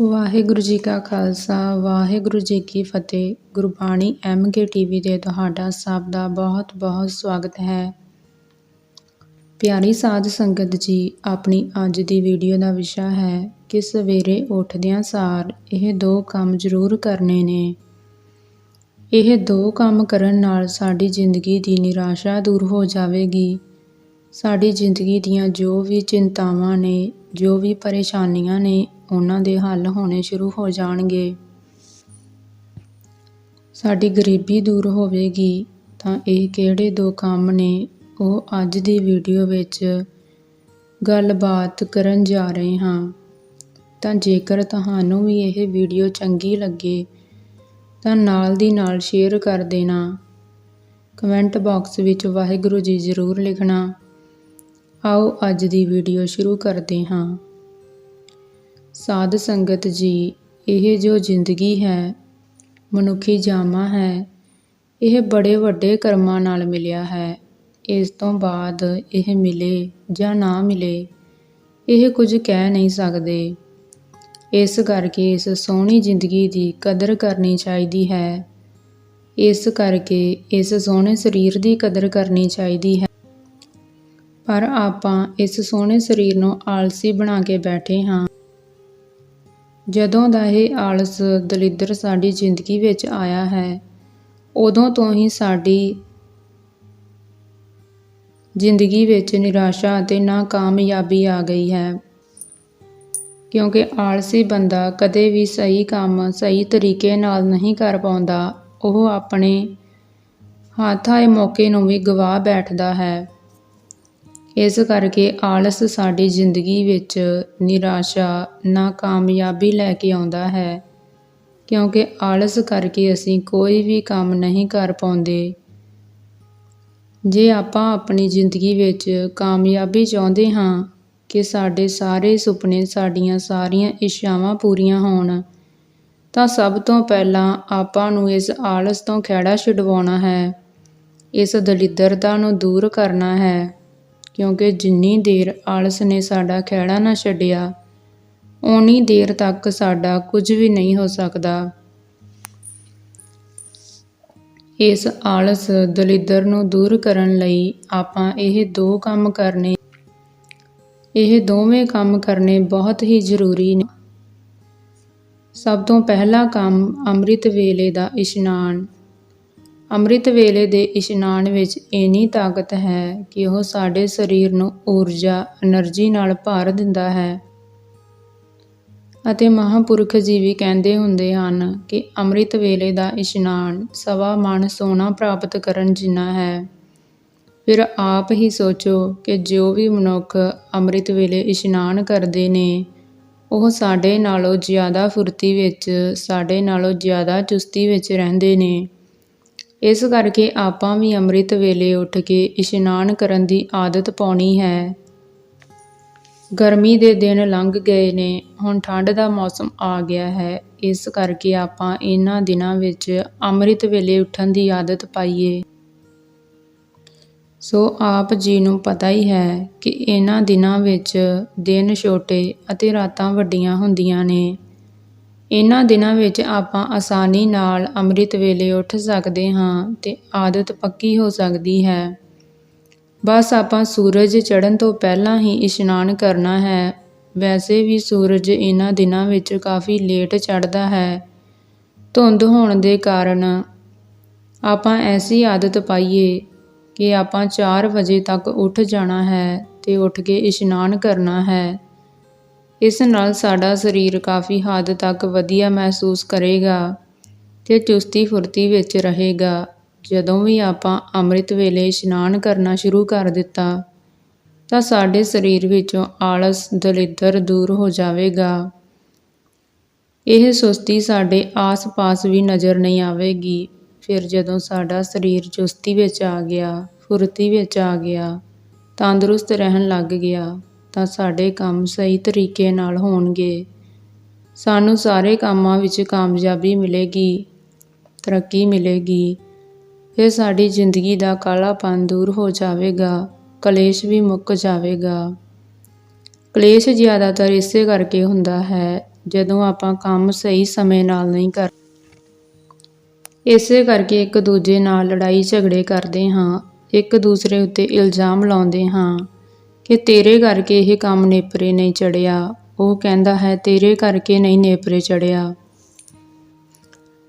ਵਾਹਿਗੁਰੂ ਜੀ ਕਾ ਖਾਲਸਾ, ਵਾਹਿਗੁਰੂ ਜੀ ਕੀ ਫਤਿਹ। Gurbani M K TV ਤੇ ਤੁਹਾਡਾ ਸਭ ਦਾ ਬਹੁਤ ਬਹੁਤ ਸਵਾਗਤ ਹੈ। ਪਿਆਰੀ ਸਾਧ ਸੰਗਤ ਜੀ, ਆਪਣੀ ਅੱਜ ਦੀ ਵੀਡੀਓ ਦਾ ਵਿਸ਼ਾ ਹੈ ਕਿ ਸਵੇਰੇ ਉੱਠਦਿਆਂ ਸਾਰ ਇਹ ਦੋ ਕੰਮ ਜ਼ਰੂਰ ਕਰਨੇ ਨੇ। ਇਹ ਦੋ ਕੰਮ ਕਰਨ ਨਾਲ ਸਾਡੀ ਜ਼ਿੰਦਗੀ ਦੀ ਨਿਰਾਸ਼ਾ ਦੂਰ ਹੋ ਜਾਵੇਗੀ। ਸਾਡੀ ਜ਼ਿੰਦਗੀ ਦੀਆਂ ਜੋ ਵੀ ਚਿੰਤਾਵਾਂ ਨੇ, ਜੋ ਵੀ ਪਰੇਸ਼ਾਨੀਆਂ ਨੇ ਉਹਨਾਂ ਦੇ ਹੱਲ ਹੋਣੇ ਸ਼ੁਰੂ ਹੋ ਜਾਣਗੇ। ਸਾਡੀ ਗਰੀਬੀ ਦੂਰ ਹੋਵੇਗੀ, ਤਾਂ ਇਹ ਕਿਹੜੇ ਦੋ ਕੰਮ ਨੇ? ਉਹ ਅੱਜ ਦੀ ਵੀਡੀਓ ਵਿੱਚ ਗੱਲਬਾਤ ਕਰਨ ਜਾ ਰਹੇ ਹਾਂ। ਤਾਂ ਜੇਕਰ ਤੁਹਾਨੂੰ ਵੀ ਇਹ ਵੀਡੀਓ ਚੰਗੀ ਲੱਗੇ, ਤਾਂ ਨਾਲ ਦੀ ਨਾਲ ਸ਼ੇਅਰ ਕਰ ਦੇਣਾ। ਕਮੈਂਟ ਬਾਕਸ ਵਿੱਚ ਵਾਹਿਗੁਰੂ ਜੀ ਜ਼ਰੂਰ ਲਿਖਣਾ। ਆਓ ਅੱਜ ਦੀ ਵੀਡੀਓ ਸ਼ੁਰੂ ਕਰਦੇ ਹਾਂ। ਸਾਧ ਸੰਗਤ ਜੀ, ਇਹ ਜੋ ਜ਼ਿੰਦਗੀ ਹੈ, ਮਨੁੱਖੀ ਜਾਮਾ ਹੈ, ਇਹ ਬੜੇ ਵੱਡੇ ਕਰਮਾਂ ਨਾਲ ਮਿਲਿਆ ਹੈ। ਇਸ ਤੋਂ ਬਾਅਦ ਇਹ ਮਿਲੇ ਜਾਂ ਨਾ ਮਿਲੇ, ਇਹ ਕੁਝ ਕਹਿ ਨਹੀਂ ਸਕਦੇ। ਇਸ ਕਰਕੇ ਇਸ ਸੋਹਣੀ ਜ਼ਿੰਦਗੀ ਦੀ ਕਦਰ ਕਰਨੀ ਚਾਹੀਦੀ ਹੈ। ਇਸ ਕਰਕੇ ਇਸ ਸੋਹਣੇ ਸਰੀਰ ਦੀ ਕਦਰ ਕਰਨੀ ਚਾਹੀਦੀ ਹੈ। ਪਰ ਆਪਾਂ ਇਸ ਸੋਹਣੇ ਸਰੀਰ ਨੂੰ ਆਲਸੀ ਬਣਾ ਕੇ ਬੈਠੇ ਹਾਂ। ਜਦੋਂ ਦਾ ਇਹ ਆਲਸ ਦਲਿੱਦਰ ਸਾਡੀ ਜ਼ਿੰਦਗੀ ਵਿੱਚ ਆਇਆ ਹੈ, ਉਦੋਂ ਤੋਂ ਹੀ ਸਾਡੀ ਜ਼ਿੰਦਗੀ ਵਿੱਚ ਨਿਰਾਸ਼ਾ ਅਤੇ ਨਾਕਾਮਯਾਬੀ ਆ ਗਈ ਹੈ। ਕਿਉਂਕਿ ਆਲਸੀ ਬੰਦਾ ਕਦੇ ਵੀ ਸਹੀ ਕੰਮ ਸਹੀ ਤਰੀਕੇ ਨਾਲ ਨਹੀਂ ਕਰ ਪਾਉਂਦਾ, ਉਹ ਆਪਣੇ ਹੱਥ ਆਏ ਮੌਕੇ ਨੂੰ ਵੀ ਗਵਾ ਬੈਠਦਾ ਹੈ। ਇਸ ਕਰਕੇ ਆਲਸ ਸਾਡੀ ਜ਼ਿੰਦਗੀ ਵਿੱਚ ਨਿਰਾਸ਼ਾ, ਨਾਕਾਮਯਾਬੀ ਲੈ ਕੇ ਆਉਂਦਾ ਹੈ। ਕਿਉਂਕਿ ਆਲਸ ਕਰਕੇ ਅਸੀਂ ਕੋਈ ਵੀ ਕੰਮ ਨਹੀਂ ਕਰ ਪਾਉਂਦੇ। ਜੇ ਆਪਾਂ ਆਪਣੀ ਜ਼ਿੰਦਗੀ ਵਿੱਚ ਕਾਮਯਾਬੀ ਚਾਹੁੰਦੇ ਹਾਂ ਕਿ ਸਾਡੇ ਸਾਰੇ ਸੁਪਨੇ ਸਾਡੀਆਂ ਸਾਰੀਆਂ ਇੱਛਾਵਾਂ ਪੂਰੀਆਂ ਹੋਣ, ਤਾਂ ਸਭ ਤੋਂ ਪਹਿਲਾਂ ਆਪਾਂ ਨੂੰ ਇਸ ਆਲਸ ਤੋਂ ਖਹਿੜਾ ਛਡਵਾਉਣਾ ਹੈ। ਇਸ ਦਲਿੱਦਰਤਾ ਨੂੰ ਦੂਰ ਕਰਨਾ ਹੈ। ਕਿਉਂਕਿ ਜਿੰਨੀ ਦੇਰ ਆਲਸ ਨੇ ਸਾਡਾ ਖਹਿੜਾ ਨਾ ਛੱਡਿਆ, ਓਨੀ ਦੇਰ ਤੱਕ ਸਾਡਾ ਕੁਝ ਵੀ ਨਹੀਂ ਹੋ ਸਕਦਾ। ਇਸ ਆਲਸ ਦਲਿੱਦਰ ਨੂੰ ਦੂਰ ਕਰਨ ਲਈ ਆਪਾਂ ਇਹ ਦੋ ਕੰਮ ਕਰਨੇ। ਇਹ ਦੋਵੇਂ ਕੰਮ ਕਰਨੇ ਬਹੁਤ ਹੀ ਜ਼ਰੂਰੀ ਨੇ। ਸਭ ਤੋਂ ਪਹਿਲਾ ਕੰਮ ਅੰਮ੍ਰਿਤ ਵੇਲੇ ਦਾ ਇਸ਼ਨਾਨ। ਅੰਮ੍ਰਿਤ ਵੇਲੇ ਦੇ ਇਸ਼ਨਾਨ ਵਿੱਚ ਇੰਨੀ ਤਾਕਤ ਹੈ ਕਿ ਉਹ ਸਾਡੇ ਸਰੀਰ ਨੂੰ ਊਰਜਾ એનર્ਜੀ ਨਾਲ ਭਰ ਦਿੰਦਾ ਹੈ। ਅਤੇ ਮਹਾਪੁਰਖ ਜੀ ਵੀ ਕਹਿੰਦੇ ਹੁੰਦੇ ਹਨ ਕਿ ਅੰਮ੍ਰਿਤ ਵੇਲੇ ਦਾ ਇਸ਼ਨਾਨ ਸਵਾ ਮਨ ਸੋਨਾ ਪ੍ਰਾਪਤ ਕਰਨ ਜਿੰਨਾ ਹੈ। ਫਿਰ ਆਪ ਹੀ ਸੋਚੋ ਕਿ ਜੋ ਵੀ ਮਨੁੱਖ ਅੰਮ੍ਰਿਤ ਵੇਲੇ ਇਸ਼ਨਾਨ ਕਰਦੇ ਨੇ, ਉਹ ਸਾਡੇ ਨਾਲੋਂ ਜ਼ਿਆਦਾ ਫੁਰਤੀ ਵਿੱਚ, ਸਾਡੇ ਨਾਲੋਂ ਜ਼ਿਆਦਾ ਚੁਸਤੀ ਵਿੱਚ ਰਹਿੰਦੇ ਨੇ। ਇਸ ਕਰਕੇ ਆਪਾਂ ਵੀ ਅੰਮ੍ਰਿਤ ਵੇਲੇ ਉੱਠ ਕੇ ਇਸ਼ਨਾਨ ਕਰਨ ਦੀ ਆਦਤ ਪਾਉਣੀ ਹੈ। ਗਰਮੀ ਦੇ ਦਿਨ ਲੰਘ ਗਏ ਨੇ, ਹੁਣ ਠੰਡ ਦਾ ਮੌਸਮ ਆ ਗਿਆ ਹੈ। ਇਸ ਕਰਕੇ ਆਪਾਂ ਇਹਨਾਂ ਦਿਨਾਂ ਵਿੱਚ ਅੰਮ੍ਰਿਤ ਵੇਲੇ ਉੱਠਣ ਦੀ ਆਦਤ ਪਾਈਏ। ਸੋ ਆਪ ਜੀ ਨੂੰ ਪਤਾ ਹੀ ਹੈ ਕਿ ਇਹਨਾਂ ਦਿਨਾਂ ਵਿੱਚ ਦਿਨ ਛੋਟੇ ਅਤੇ ਰਾਤਾਂ ਵੱਡੀਆਂ ਹੁੰਦੀਆਂ ਨੇ। ਇਹਨਾਂ ਦਿਨਾਂ ਵਿੱਚ ਆਪਾਂ ਆਸਾਨੀ ਨਾਲ ਅੰਮ੍ਰਿਤ ਵੇਲੇ ਉੱਠ ਸਕਦੇ ਹਾਂ ਤੇ ਆਦਤ ਪੱਕੀ ਹੋ ਸਕਦੀ ਹੈ। ਬਸ ਆਪਾਂ ਸੂਰਜ ਚੜ੍ਹਨ ਤੋਂ ਪਹਿਲਾਂ ਹੀ ਇਸ਼ਨਾਨ ਕਰਨਾ ਹੈ। ਵੈਸੇ ਵੀ ਸੂਰਜ ਇਹਨਾਂ ਦਿਨਾਂ ਵਿੱਚ ਕਾਫੀ ਲੇਟ ਚੜ੍ਹਦਾ ਹੈ। ਧੁੰਦ ਹੋਣ ਦੇ ਕਾਰਨ ਆਪਾਂ ਐਸੀ ਆਦਤ ਪਾਈਏ ਕਿ ਆਪਾਂ 4 ਵਜੇ ਤੱਕ ਉੱਠ ਜਾਣਾ ਹੈ ਤੇ ਉੱਠ ਕੇ ਇਸ਼ਨਾਨ ਕਰਨਾ ਹੈ। ਇਸ ਨਾਲ ਸਾਡਾ ਸਰੀਰ ਕਾਫੀ ਹੱਦ ਤੱਕ ਵਧੀਆ ਮਹਿਸੂਸ ਕਰੇਗਾ ਤੇ ਚੁਸਤੀ ਫੁਰਤੀ ਵਿੱਚ ਰਹੇਗਾ। ਜਦੋਂ ਵੀ ਆਪਾਂ ਅੰਮ੍ਰਿਤ ਵੇਲੇ ਇਸ਼ਨਾਨ ਕਰਨਾ ਸ਼ੁਰੂ ਕਰ ਦਿੱਤਾ, ਤਾਂ ਸਾਡੇ ਸਰੀਰ ਵਿੱਚੋਂ ਆਲਸ, ਦਲਿੱਦਰ ਦੂਰ ਹੋ ਜਾਵੇਗਾ। ਇਹ ਸੁਸਤੀ ਸਾਡੇ ਆਸ-ਪਾਸ ਵੀ ਨਜ਼ਰ ਨਹੀਂ ਆਵੇਗੀ। ਫਿਰ ਜਦੋਂ ਸਾਡਾ ਸਰੀਰ ਚੁਸਤੀ ਵਿੱਚ ਆ ਗਿਆ, ਫੁਰਤੀ ਵਿੱਚ ਆ ਗਿਆ, ਤੰਦਰੁਸਤ ਰਹਿਣ ਲੱਗ ਗਿਆ ਤਾਂ ਸਾਡੇ ਕੰਮ ਸਹੀ ਤਰੀਕੇ ਨਾਲ ਹੋਣਗੇ। ਸਾਨੂੰ ਸਾਰੇ ਕੰਮਾਂ ਵਿੱਚ ਕਾਮਯਾਬੀ ਮਿਲੇਗੀ, ਤਰੱਕੀ ਮਿਲੇਗੀ। ਫਿਰ ਸਾਡੀ ਜ਼ਿੰਦਗੀ ਦਾ ਕਾਲਾਪਨ ਦੂਰ ਹੋ ਜਾਵੇਗਾ, ਕਲੇਸ਼ ਵੀ ਮੁੱਕ ਜਾਵੇਗਾ। ਕਲੇਸ਼ ਜ਼ਿਆਦਾਤਰ ਇਸੇ ਕਰਕੇ ਹੁੰਦਾ ਹੈ, ਜਦੋਂ ਆਪਾਂ ਕੰਮ ਸਹੀ ਸਮੇਂ ਨਾਲ ਨਹੀਂ ਕਰ ਇਸੇ ਕਰਕੇ ਇੱਕ ਦੂਜੇ ਨਾਲ ਲੜਾਈ ਝਗੜੇ ਕਰਦੇ ਹਾਂ, ਇੱਕ ਦੂਸਰੇ ਉੱਤੇ ਇਲਜ਼ਾਮ ਲਾਉਂਦੇ ਹਾਂ। ਕਿ ਤੇਰੇ ਕਰਕੇ ਇਹ ਕੰਮ ਨੇਪਰੇ ਨਹੀਂ ਚੜਿਆ। ਉਹ ਕਹਿੰਦਾ ਹੈ, ਤੇਰੇ ਕਰਕੇ ਨਹੀਂ ਨੇਪਰੇ ਚੜਿਆ।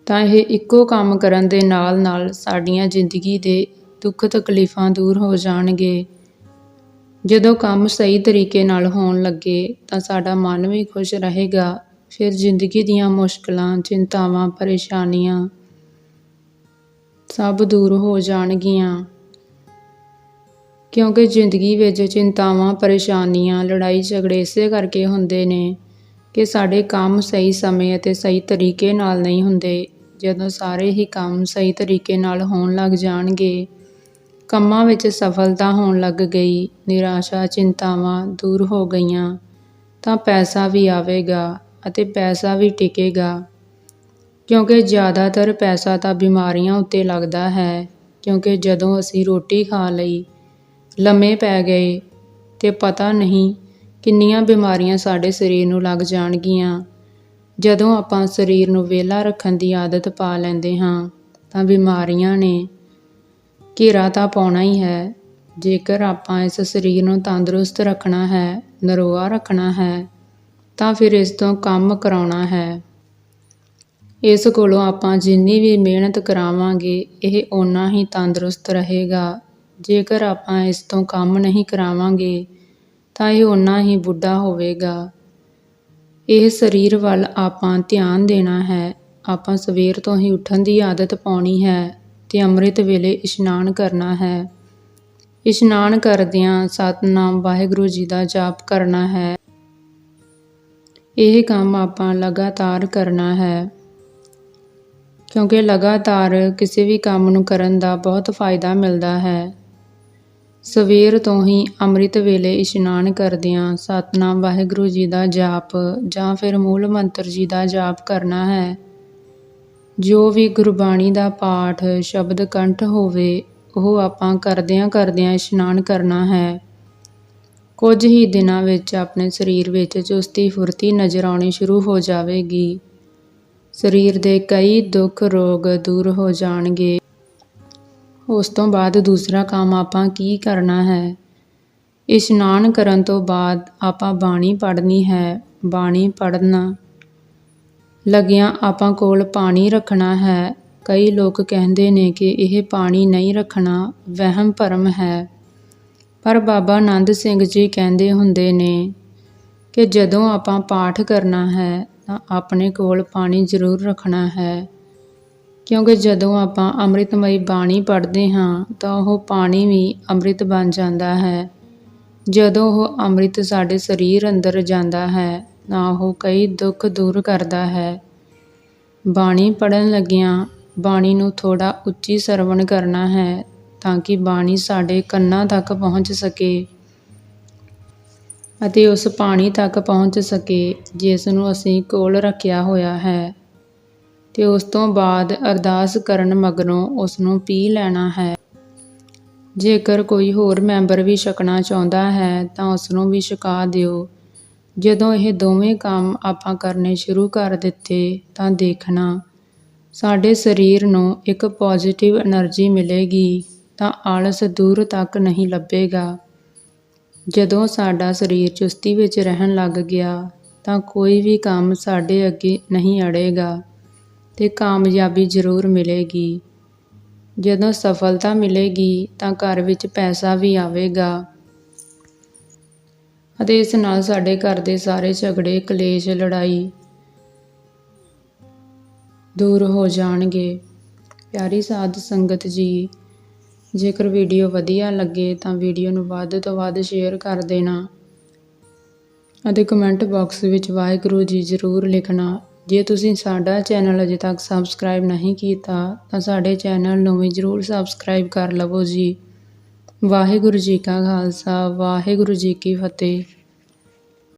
ਤਾਂ ਇਹ ਇੱਕੋ ਕੰਮ ਕਰਨ ਦੇ ਨਾਲ ਨਾਲ ਸਾਡੀਆਂ ਜ਼ਿੰਦਗੀ ਦੇ ਦੁੱਖ ਤਕਲੀਫਾਂ ਦੂਰ ਹੋ ਜਾਣਗੇ। ਜਦੋਂ ਕੰਮ ਸਹੀ ਤਰੀਕੇ ਨਾਲ ਹੋਣ ਲੱਗੇ, ਤਾਂ ਸਾਡਾ ਮਨ ਵੀ ਖੁਸ਼ ਰਹੇਗਾ। ਫਿਰ ਜ਼ਿੰਦਗੀ ਦੀਆਂ ਮੁਸ਼ਕਲਾਂ, ਚਿੰਤਾਵਾਂ, ਪਰੇਸ਼ਾਨੀਆਂ ਸਭ ਦੂਰ ਹੋ ਜਾਣਗੀਆਂ। ਕਿਉਂਕਿ ਜ਼ਿੰਦਗੀ ਵਿੱਚ ਚਿੰਤਾਵਾਂ, ਪਰੇਸ਼ਾਨੀਆਂ, ਲੜਾਈ ਝਗੜੇ ਇਸੇ ਕਰਕੇ ਹੁੰਦੇ ਨੇ ਕਿ ਸਾਡੇ ਕੰਮ ਸਹੀ ਸਮੇਂ ਅਤੇ ਸਹੀ ਤਰੀਕੇ ਨਾਲ ਨਹੀਂ ਹੁੰਦੇ। ਜਦੋਂ ਸਾਰੇ ਹੀ ਕੰਮ ਸਹੀ ਤਰੀਕੇ ਨਾਲ ਹੋਣ ਲੱਗ ਜਾਣਗੇ, ਕੰਮਾਂ ਵਿੱਚ ਸਫਲਤਾ ਹੋਣ ਲੱਗ ਗਈ, ਨਿਰਾਸ਼ਾ, ਚਿੰਤਾਵਾਂ ਦੂਰ ਹੋ ਗਈਆਂ, ਤਾਂ ਪੈਸਾ ਵੀ ਆਵੇਗਾ ਅਤੇ ਪੈਸਾ ਵੀ ਟਿਕੇਗਾ। ਕਿਉਂਕਿ ਜ਼ਿਆਦਾਤਰ ਪੈਸਾ ਤਾਂ ਬਿਮਾਰੀਆਂ ਉੱਤੇ ਲੱਗਦਾ ਹੈ, ਕਿਉਂਕਿ ਜਦੋਂ ਅਸੀਂ ਰੋਟੀ ਖਾ ਲਈ ਲੰਮੇ ਪੈ ਗਏ ਤੇ ਪਤਾ ਨਹੀਂ ਕਿੰਨੀਆਂ ਬਿਮਾਰੀਆਂ ਸਾਡੇ ਸਰੀਰ ਨੂੰ ਲੱਗ ਜਾਣਗੀਆਂ। ਜਦੋਂ ਆਪਾਂ ਸਰੀਰ ਨੂੰ ਵਿਹਲਾ ਰੱਖਣ ਦੀ ਆਦਤ ਪਾ ਲੈਂਦੇ ਹਾਂ, ਤਾਂ ਬਿਮਾਰੀਆਂ ਨੇ ਘੇਰਾ ਤਾਂ ਪਾਉਣਾ ਹੀ ਹੈ। ਜੇਕਰ ਆਪਾਂ ਇਸ ਸਰੀਰ ਨੂੰ ਤੰਦਰੁਸਤ ਰੱਖਣਾ ਹੈ, ਨਰੋਆ ਰੱਖਣਾ ਹੈ, ਤਾਂ ਫਿਰ ਇਸ ਤੋਂ ਕੰਮ ਕਰਾਉਣਾ ਹੈ। ਇਸ ਕੋਲੋਂ ਆਪਾਂ ਜਿੰਨੀ ਵੀ ਮਿਹਨਤ ਕਰਾਵਾਂਗੇ, ਇਹ ਓਨਾ ਹੀ ਤੰਦਰੁਸਤ ਰਹੇਗਾ। ਜੇਕਰ ਆਪਾਂ ਇਸ ਤੋਂ ਕੰਮ ਨਹੀਂ ਕਰਾਵਾਂਗੇ, ਤਾਂ ਇਹ ਓਨਾ ਹੀ ਬੁੱਢਾ ਹੋਵੇਗਾ। ਇਹ ਸਰੀਰ ਵੱਲ ਆਪਾਂ ਧਿਆਨ ਦੇਣਾ ਹੈ। ਆਪਾਂ ਸਵੇਰ ਤੋਂ ਹੀ ਉੱਠਣ ਦੀ ਆਦਤ ਪਾਉਣੀ ਹੈ ਤੇ ਅੰਮ੍ਰਿਤ ਵੇਲੇ ਇਸ਼ਨਾਨ ਕਰਨਾ ਹੈ। ਇਸ਼ਨਾਨ ਕਰਦਿਆਂ ਸਤਨਾਮ ਵਾਹਿਗੁਰੂ ਜੀ ਦਾ ਜਾਪ ਕਰਨਾ ਹੈ। ਇਹ ਕੰਮ ਆਪਾਂ ਲਗਾਤਾਰ ਕਰਨਾ ਹੈ। ਕਿਉਂਕਿ ਲਗਾਤਾਰ ਕਿਸੇ ਵੀ ਕੰਮ ਨੂੰ ਕਰਨ ਦਾ ਬਹੁਤ ਫਾਇਦਾ ਮਿਲਦਾ ਹੈ। ਸਵੇਰ ਤੋਂ ਹੀ ਅੰਮ੍ਰਿਤ ਵੇਲੇ ਇਸ਼ਨਾਨ ਕਰਦਿਆਂ ਸਤਨਾਮ ਵਾਹਿਗੁਰੂ ਜੀ ਦਾ ਜਾਪ ਜਾਂ ਫਿਰ ਮੂਲ ਮੰਤਰ ਜੀ ਦਾ ਜਾਪ ਕਰਨਾ ਹੈ। ਜੋ ਵੀ ਗੁਰਬਾਣੀ ਦਾ ਪਾਠ, ਸ਼ਬਦ ਕੰਠ ਹੋਵੇ, ਉਹ ਆਪਾਂ ਕਰਦਿਆਂ ਕਰਦਿਆਂ ਇਸ਼ਨਾਨ ਕਰਨਾ ਹੈ। ਕੁਝ ਹੀ ਦਿਨਾਂ ਵਿੱਚ ਆਪਣੇ ਸਰੀਰ ਵਿੱਚ ਚੁਸਤੀ ਫੁਰਤੀ ਨਜ਼ਰ ਆਉਣੀ ਸ਼ੁਰੂ ਹੋ ਜਾਵੇਗੀ। ਸਰੀਰ ਦੇ ਕਈ ਦੁੱਖ ਰੋਗ ਦੂਰ ਹੋ ਜਾਣਗੇ। ਉਸ ਤੋਂ ਬਾਅਦ ਦੂਸਰਾ ਕੰਮ ਆਪਾਂ ਕੀ ਕਰਨਾ ਹੈ? ਇਸ਼ਨਾਨ ਕਰਨ ਤੋਂ ਬਾਅਦ ਆਪਾਂ ਬਾਣੀ ਪੜ੍ਹਨੀ ਹੈ। ਬਾਣੀ ਪੜ੍ਹਨਾ। ਲੱਗਿਆਂ ਆਪਾਂ ਕੋਲ ਪਾਣੀ ਰੱਖਣਾ ਹੈ। ਕਈ ਲੋਕ ਕਹਿੰਦੇ ਨੇ ਕਿ ਇਹ ਪਾਣੀ ਨਹੀਂ ਰੱਖਣਾ, ਵਹਿਮ ਭਰਮ ਹੈ। ਪਰ ਬਾਬਾ ਆਨੰਦ ਸਿੰਘ ਜੀ ਕਹਿੰਦੇ ਹੁੰਦੇ ਨੇ ਕਿ ਜਦੋਂ ਆਪਾਂ ਪਾਠ ਕਰਨਾ ਹੈ ਤਾਂ ਆਪਣੇ ਕੋਲ ਪਾਣੀ ਜ਼ਰੂਰ ਰੱਖਣਾ ਹੈ। ਕਿਉਂਕਿ ਜਦੋਂ ਆਪਾਂ ਅੰਮ੍ਰਿਤਮਈ ਬਾਣੀ ਪੜ੍ਹਦੇ ਹਾਂ ਤਾਂ ਉਹ ਪਾਣੀ ਵੀ ਅੰਮ੍ਰਿਤ ਬਣ ਜਾਂਦਾ ਹੈ। ਜਦੋਂ ਉਹ ਅੰਮ੍ਰਿਤ ਸਾਡੇ ਸਰੀਰ ਅੰਦਰ ਜਾਂਦਾ ਹੈ, ਤਾਂ ਉਹ ਕਈ ਦੁੱਖ ਦੂਰ ਕਰਦਾ ਹੈ। ਬਾਣੀ ਪੜਨ ਲੱਗਿਆਂ ਬਾਣੀ ਨੂੰ ਥੋੜਾ ਉੱਚੀ ਸਰਵਣ ਕਰਨਾ ਹੈ ਤਾਂ ਕਿ ਬਾਣੀ ਸਾਡੇ ਕੰਨਾਂ ਤੱਕ ਪਹੁੰਚ ਸਕੇ ਅਤੇ ਉਸ ਪਾਣੀ ਤੱਕ ਪਹੁੰਚ ਸਕੇ, ਜਿਸ ਨੂੰ ਅਸੀਂ ਕੋਲ ਰੱਖਿਆ ਹੋਇਆ ਹੈ। ਤੇ ਉਸ ਤੋਂ ਬਾਅਦ ਅਰਦਾਸ ਕਰਨ ਮਗਰੋਂ ਉਸ ਨੂੰ ਪੀ ਲੈਣਾ ਹੈ। ਜੇਕਰ ਕੋਈ ਹੋਰ ਮੈਂਬਰ ਵੀ ਛਕਣਾ ਚਾਹੁੰਦਾ ਹੈ, ਤਾਂ ਉਸ ਨੂੰ ਵੀ ਛਕਾ ਦਿਓ। ਜਦੋਂ ਇਹ ਦੋਵੇਂ ਕੰਮ ਆਪਾਂ ਕਰਨੇ ਸ਼ੁਰੂ ਕਰ ਦਿੱਤੇ, ਤਾਂ ਦੇਖਣਾ, ਸਾਡੇ ਸਰੀਰ ਨੂੰ ਇੱਕ ਪੋਜ਼ਿਟਿਵ એનર્ਜੀ ਮਿਲੇਗੀ, ਤਾਂ ਆਲਸ ਦੂਰ ਤੱਕ ਨਹੀਂ ਲੱਭੇਗਾ। ਜਦੋਂ ਸਾਡਾ ਸਰੀਰ ਚੁਸਤੀ ਵਿੱਚ ਰਹਿਣ ਲੱਗ ਗਿਆ, ਤਾਂ ਕੋਈ ਵੀ ਕੰਮ ਸਾਡੇ ਅੱਗੇ ਨਹੀਂ ਅੜੇਗਾ। ਤੇ ਕਾਮਯਾਬੀ ਜ਼ਰੂਰ ਮਿਲੇਗੀ। ਜਦੋਂ ਸਫਲਤਾ ਮਿਲੇਗੀ, ਤਾਂ ਘਰ ਵਿੱਚ ਪੈਸਾ ਵੀ ਆਵੇਗਾ। ਅਤੇ ਇਸ ਨਾਲ ਸਾਡੇ ਘਰ ਦੇ ਸਾਰੇ ਝਗੜੇ, ਕਲੇਸ਼, ਲੜਾਈ ਦੂਰ ਹੋ ਜਾਣਗੇ। ਪਿਆਰੀ ਸਾਧ ਸੰਗਤ ਜੀ, ਜੇਕਰ ਵੀਡੀਓ ਵਧੀਆ ਲੱਗੇ, ਤਾਂ ਵੀਡੀਓ ਨੂੰ ਵੱਧ ਤੋਂ ਵੱਧ ਸ਼ੇਅਰ ਕਰ ਦੇਣਾ ਅਤੇ ਕਮੈਂਟ ਬਾਕਸ ਵਿੱਚ ਵਾਹਿਗੁਰੂ ਜੀ ਜ਼ਰੂਰ ਲਿਖਣਾ ਜੇ ਤੁਸੀਂ ਸਾਡਾ ਚੈਨਲ ਅਜੇ ਤੱਕ ਸਬਸਕ੍ਰਾਈਬ ਨਹੀਂ ਕੀਤਾ, ਤਾਂ ਸਾਡੇ ਚੈਨਲ ਨੂੰ ਵੀ ਜ਼ਰੂਰ ਸਬਸਕ੍ਰਾਈਬ ਕਰ ਲਵੋ ਜੀ। ਵਾਹਿਗੁਰੂ ਜੀ ਕਾ ਖਾਲਸਾ, ਵਾਹਿਗੁਰੂ ਜੀ ਕੀ ਫਤਿਹ।